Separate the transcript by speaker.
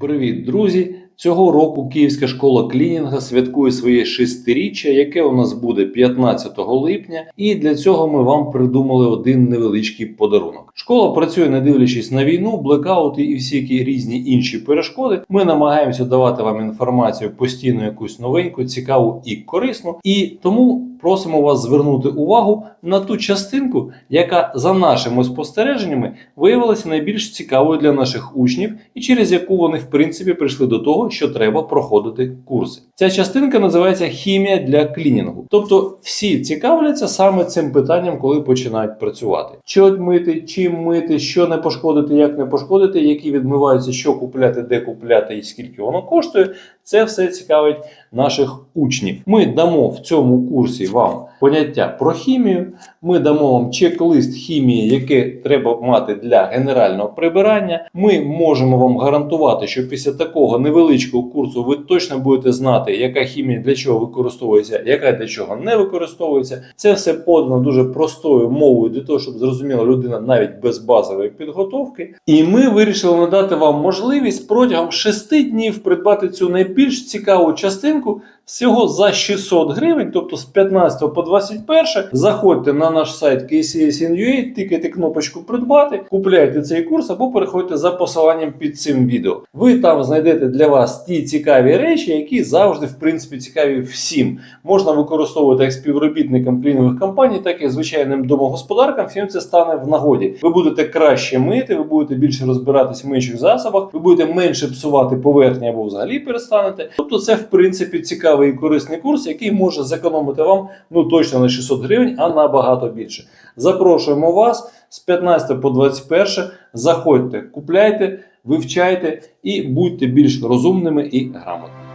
Speaker 1: Привіт, друзі! Цього року Київська школа клінінга святкує своє шестиріччя, яке у нас буде 15 липня, і для цього ми вам придумали один невеличкий подарунок. Школа працює, не дивлячись на війну, блекаути і всякі різні інші перешкоди. Ми намагаємося давати вам інформацію постійно якусь новеньку, цікаву і корисну. І тому просимо вас звернути увагу на ту частинку, яка за нашими спостереженнями виявилася найбільш цікавою для наших учнів, і через яку вони в принципі прийшли до того, що треба проходити курси. Ця частинка називається хімія для клінінгу. Тобто всі цікавляться саме цим питанням, коли починають працювати. Що мити, чим мити, що не пошкодити, як не пошкодити, які відмиваються, що купляти, де купляти і скільки воно коштує. Це все цікавить наших учнів. Ми дамо в цьому курсі вам поняття про хімію. Ми дамо вам чек-лист хімії, яке треба мати для генерального прибирання. Ми можемо вам гарантувати, що після такого невеличкого курсу ви точно будете знати, яка хімія для чого використовується, яка для чого не використовується. Це все подано дуже простою мовою для того, щоб зрозуміла людина навіть без базової підготовки. І ми вирішили надати вам можливість протягом 6 днів придбати цю найбільш цікаву частинку. Всього за 600 гривень, тобто з 15 по 21, заходьте на наш сайт KCSN.ua, тикайте кнопочку придбати, купляйте цей курс або переходьте за посиланням під цим відео. Ви там знайдете для вас ті цікаві речі, які завжди в принципі цікаві всім. Можна використовувати як співробітникам клінових компаній, так і звичайним домогосподаркам. Всім це стане в нагоді. Ви будете краще мити, ви будете більше розбиратись в миючих засобах, ви будете менше псувати поверхні або взагалі перестанете. Тобто, це в принципі цікавий і корисний курс, який може зекономити вам ну точно на 600 гривень, а набагато більше. Запрошуємо вас з 15 по 21. Заходьте, купляйте, вивчайте і будьте більш розумними і грамотними.